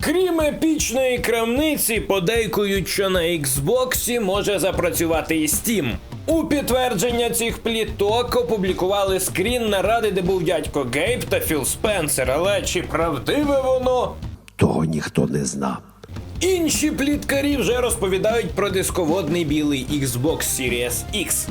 Крім епічної крамниці, подейкують, що на Xbox може запрацювати і Steam. У підтвердження цих пліток опублікували скрін наради, де був дядько Гейб та Філ Спенсер, але чи правдиве воно? Того ніхто не зна. Інші пліткарі вже розповідають про дисководний білий Xbox Series X.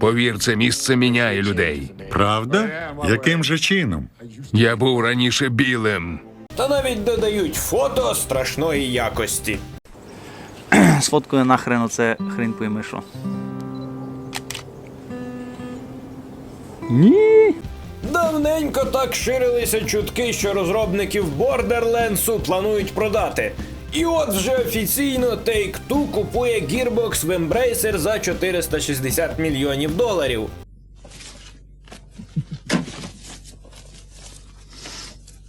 Повір, це місце міняє людей. Правда? Яким же чином? Я був раніше білим. Та навіть додають фото страшної якості. Сфоткаю нахрен оце хрін пойми що. Давненько так ширилися чутки, що розробників Borderlands планують продати. І от вже офіційно Take-Two купує Gearbox в Embracer за 460 мільйонів доларів.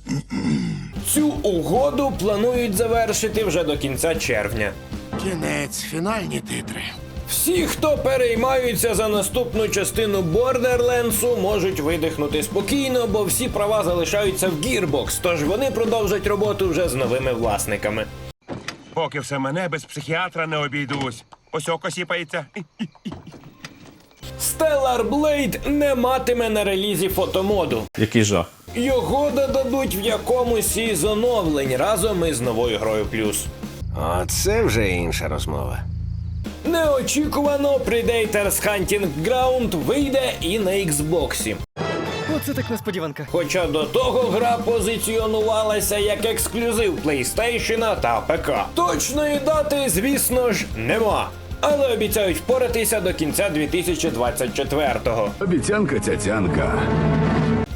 Цю угоду планують завершити вже до кінця червня. Кінець, фінальні титри. Всі, хто переймаються за наступну частину Borderlands, можуть видихнути спокійно, бо всі права залишаються в Gearbox, тож вони продовжать роботу вже з новими власниками. Поки все мене без психіатра не обійдусь. Ось око сіпається. Stellar Blade не матиме на релізі фотомоду. Який жах. Його додадуть в якомусь із оновлень разом із новою грою плюс. Оце вже інша розмова. Неочікувано Predators Hunting Ground вийде і на Xbox. Оце так несподіванка. Хоча до того гра позиціонувалася як ексклюзив PlayStation та ПК. Точної дати, звісно ж, нема. Але обіцяють впоратися до кінця 2024-го. Обіцянка цяцянка.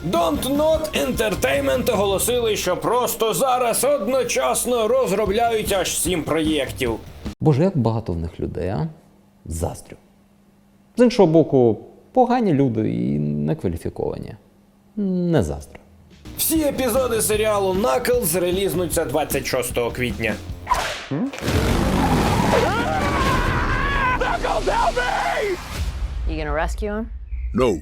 Don't Not Entertainment оголосили, що просто зараз одночасно розробляють аж сім проєктів. Боже, як багато в них людей, а? Заздрю. З іншого боку, погані люди і некваліфіковані. Не заздрю. Всі епізоди серіалу Knuckles релізнуться 26 квітня. You gonna rescue him? No,